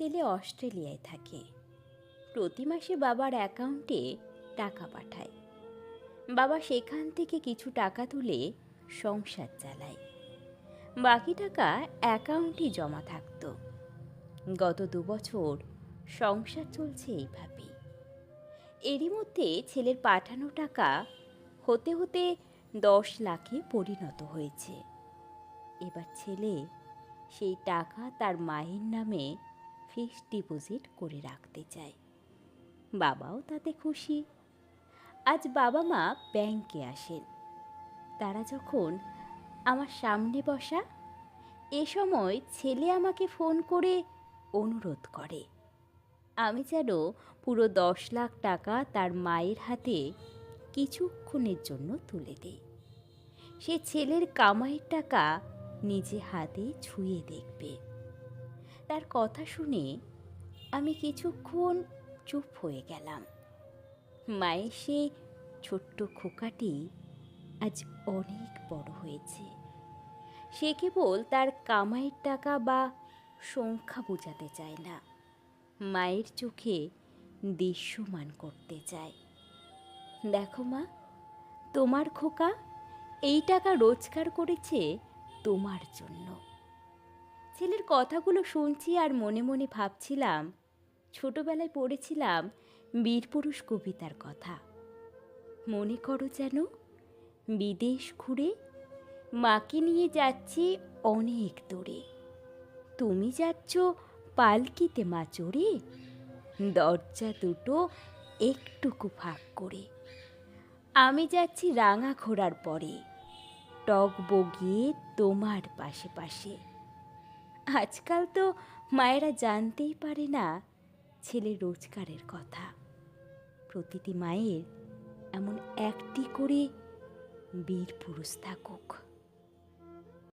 ছেলে অস্ট্রেলিয়ায় থাকে। প্রতি মাসে বাবার অ্যাকাউন্টে টাকা পাঠায়। বাবা সেখান থেকে কিছু টাকা তুলে সংসার চালায়। বাকি টাকা অ্যাকাউন্টে জমা থাকতো। গত দু বছর সংসার চলছে এইভাবেই এরই মধ্যে ছেলের পাঠানো টাকা হতে হতে দশ লাখে পরিণত হয়েছে। এবার ছেলে সেই টাকা তার মায়ের নামে ফিক্সড ডিপোজিট করে রাখতে চায়। বাবাও তাতে খুশি। আজ বাবা মা ব্যাংকে আসেন। তারা যখন আমার সামনে বসা, এ সময় ছেলে আমাকে ফোন করে অনুরোধ করে। আমি যেন পুরো দশ লাখ টাকা তার মায়ের হাতে কিছুক্ষণের জন্য তুলে দেই। সে ছেলের কামাইয়ের টাকা নিজে হাতে ছুঁয়ে দেখবে। তার কথা শুনে আমি কিছুক্ষণ চুপ হয়ে গেলাম। মায়ের সেই ছোট্ট খোকাটি আজ অনেক বড় হয়েছে। সে কেবল তার কামাইয়ের টাকা বা সংখ্যা বোঝাতে চায় না, মায়ের চোখে দৃশ্যমান করতে চায়। দেখো মা, তোমার খোকা এই টাকা রোজগার করেছে তোমার জন্য। ছেলের কথাগুলো শুনছি আর মনে মনে ভাবছিলাম, ছোটবেলায় পড়েছিলাম বীরপুরুষ কবিতার কথা। মনে করো যেন বিদেশ ঘুরে মাকে নিয়ে যাচ্ছি অনেক দূরে। তুমি যাচ্ছ পালকিতে মা চড়ে, দরজা দুটো একটুকু ফাঁক করে। আমি যাচ্ছি রাঙা ঘোড়ার পরে টক বগিয়ে তোমার পাশে পাশে। আজকাল তো মায়েরা জানতেই পারে না ছেলে রোজগারের কথা। প্রতিটি মায়ের এমন একটি করে বীর পুরুষ থাকুক।